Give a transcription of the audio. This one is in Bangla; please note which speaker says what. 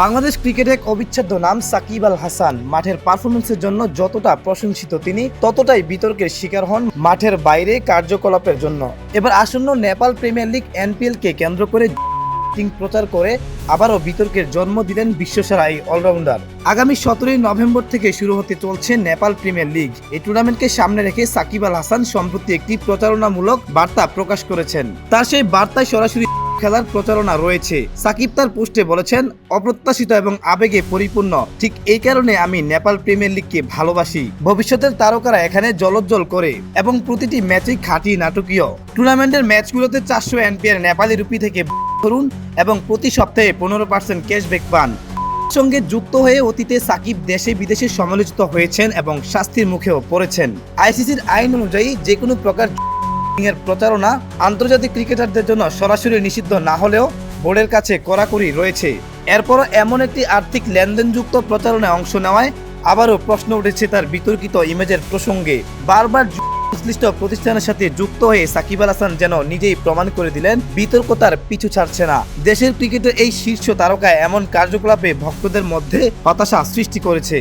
Speaker 1: বাংলাদেশ ক্রিকেটের এক অবিচ্ছেদ্য নাম সাকিব আল হাসান। মাঠের পারফরমেন্সের জন্য যতটা প্রশংসিত তিনি, ততটাই বিতর্কের শিকার হন মাঠের বাইরে কার্যকলাপের জন্য। এবার আসন্ন নেপাল প্রিমিয়ার লিগ এনপিএল কে কেন্দ্র করে প্রচার করে আবারও বিতর্কের জন্ম দিলেন বিশ্বসেরা এই অলরাউন্ডার। আগামী সতেরোই নভেম্বর থেকে শুরু হতে চলছে নেপাল প্রিমিয়ার লিগ। এই টুর্নামেন্টকে সামনে রেখে সাকিব আল হাসান সম্প্রতি একটি প্রচারণামূলক বার্তা প্রকাশ করেছেন। তার সেই বার্তায় সরাসরি খেলার প্রচারণা রয়েছে। সাকিব তার পোস্টে বলেছেন, অপ্রত্যাশিত এবং আবেগে পরিপূর্ণ। ঠিক এই কারণে আমি নেপাল প্রিমিয়ার লিগকে ভালোবাসি। ভবিষ্যতের তারকারা এখানে জলজ্জল করে এবং প্রতিটি ম্যাচই খাঁটি নাটকীয়। টুর্নামেন্টের ম্যাচগুলোতে চারশো এনপিআর নেপালি রুপি থেকে করুন এবং প্রতি সপ্তাহে পনেরো পার্সেন্ট ক্যাশব্যাক পান। সঙ্গে যুক্ত হয়ে অতীতে সাকিব দেশে বিদেশে সমালোচিত হয়েছেন এবং শাস্তির মুখেও পড়েছেন। আইসিসির আইন অনুযায়ী যে কোনো প্রকার এর প্রচারণা আন্তর্জাতিক ক্রিকেটারদের জন্য সরাসরি নিষিদ্ধ না হলেও বোর্ডের কাছে কড়াকড়ি রয়েছে। এরপরও এমন একটি আর্থিক লেনদেনযুক্ত প্রচারণায় অংশ নেওয়ায় আবারও প্রশ্ন উঠেছে তার বিতর্কিত ইমেজের প্রসঙ্গে। বারবার সংশ্লিষ্ট প্রতিষ্ঠানের সাথে যুক্ত হয়ে সাকিব আল হাসান যেন নিজেই প্রমাণ করে দিলেন, বিতর্ক তার পিছু ছাড়ছে না। দেশের ক্রিকেটের এই শীর্ষ তারকা এমন কার্যকলাপে ভক্তদের মধ্যে হতাশা সৃষ্টি করেছে।